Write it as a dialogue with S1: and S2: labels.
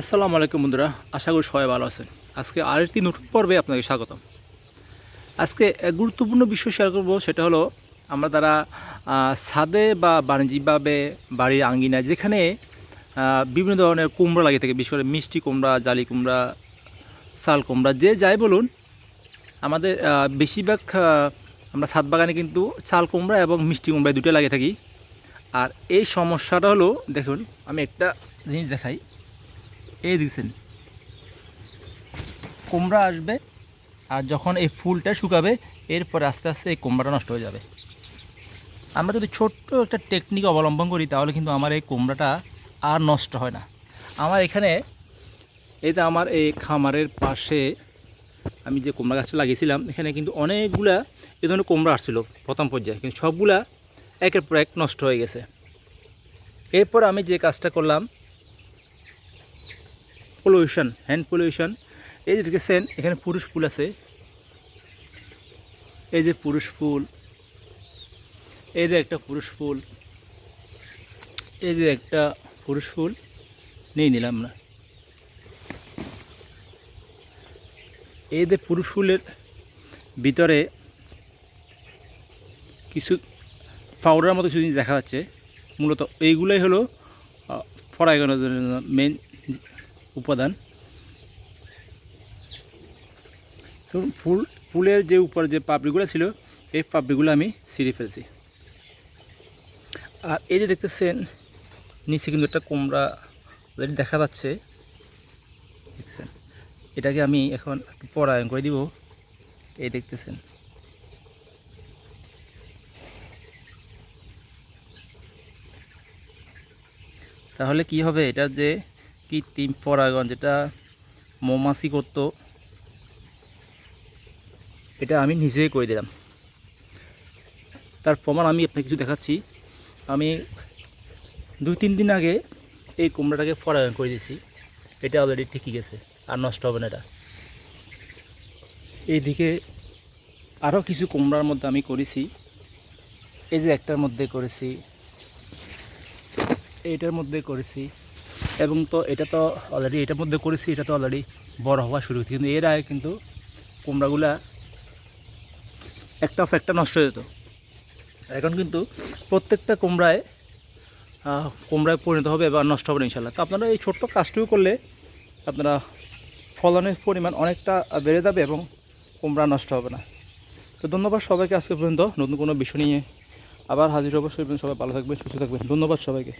S1: আসসালামু আলাইকুম বন্ধুরা, আশা করি সবাই ভালো আছেন। আজকে আরেকটি নতুন পর্বে আপনাকে স্বাগতম। আজকে এক গুরুত্বপূর্ণ বিষয় শেয়ার করব, সেটা হলো আমরা তারা ছাদে বা বাণিজ্যিকভাবে বাড়ির আঙ্গিনায় যেখানে বিভিন্ন ধরনের কুমড়া লাগিয়ে থাকে, বিশেষ করে মিষ্টি কুমড়া, জালি কুমড়া শাল কুমড়া, যে যাই বলুন, আমাদের বেশিরভাগ আমরা ছাদ বাগানে কিন্তু চাল কুমড়া এবং মিষ্টি কুমড়া দুটো লাগিয়ে থাকি। আর এই সমস্যাটা হলো, দেখুন, আমি একটা জিনিস দেখাই। এই দেখছেন। কুমড়া আসবে আর যখন এই ফুলটা শুকাবে, এরপর আস্তে আস্তে এই কুমড়াটা নষ্ট হয়ে যাবে। আমরা যদি ছোট্ট একটা টেকনিক অবলম্বন করি, তাহলে কিন্তু আমার এই কুমড়াটা আর নষ্ট হয় না। আমার এখানে যে আমার এই খামারের পাশে আমি যে কুমড়া গাছটা লাগিয়েছিলাম, এখানে কিন্তু অনেকগুলা এই ধরনের কুমড়া আসছিল প্রথম পর্যায়ে, কিন্তু সবগুলা একের পর এক নষ্ট হয়ে গেছে। এরপর আমি যে কাজটা করলাম পলিউশন হ্যান্ড পলিউশন এই যে দেখেছেন এখানে পুরুষ ফুল আছে। এই যে পুরুষ ফুল, এই যে একটা পুরুষ ফুল, এই যে একটা পুরুষ ফুল, নিয়ে নিলাম না এই যে পুরুষ ফুলের ভিতরে কিছু পাউডার মতো কিছু জিনিস দেখা যাচ্ছে। মূলত এইগুলোই হলো ফরাইগনের মেন উপাদান। তো ফুল, ফুলের যে উপরে যে পাপড়িগুলো ছিল, এই পাপড়িগুলো আমি ছিঁড়ে ফেলছি। আর এই যে দেখতেছেন, নিচে কিন্তু একটা already দেখা যাচ্ছে। দেখতেছেন, এটাকে আমি এখন একটু পরায়ণ করে দিব। এই দেখতেছেন। তাহলে কি হবে? এটা যে কৃত্রিম পরাগণ? যেটা মৌমাছি করতো। এটা আমি নিজেই করে দিলাম। তার প্রমাণ আমি আপনাকে কিছু দেখাচ্ছি। আমি দুই তিন দিন আগে এই কুমড়াটাকে পরাগায়ন করে দিয়েছি। এটা অলরেডি ঠিকই গেছে, আর নষ্ট হবে না এটা। এইদিকে আরও কিছু কুমড়ার মধ্যে আমি করেছি। এই যে একটার মধ্যে করেছি। এইটার মধ্যে করেছি। এবং তো এটা তো অলরেডি এটার মধ্যে করেছি, এটা তো অলরেডি বড় হওয়া শুরু হয়েছে। কিন্তু এর আগে কিন্তু কুমড়াগুলা একটা একটা নষ্ট হয়ে যেত। এখন কিন্তু প্রত্যেকটা কুমড়ায় কুমড়ায় পরিণত হবে বা নষ্ট হবে ইনশাল্লাহ তো আপনারা এই ছোট্ট কাজটুকু করলে আপনারা ফলনের পরিমাণ অনেকটা বেড়ে যাবে এবং কুমড়া নষ্ট হবে না। তো ধন্যবাদ সবাইকে আজকে পর্যন্ত। নতুন কোনো বিষয় নিয়ে আবার হাজির পর্যন্ত সবাই ভালো থাকবেন, সুস্থ থাকবেন। ধন্যবাদ সবাইকে।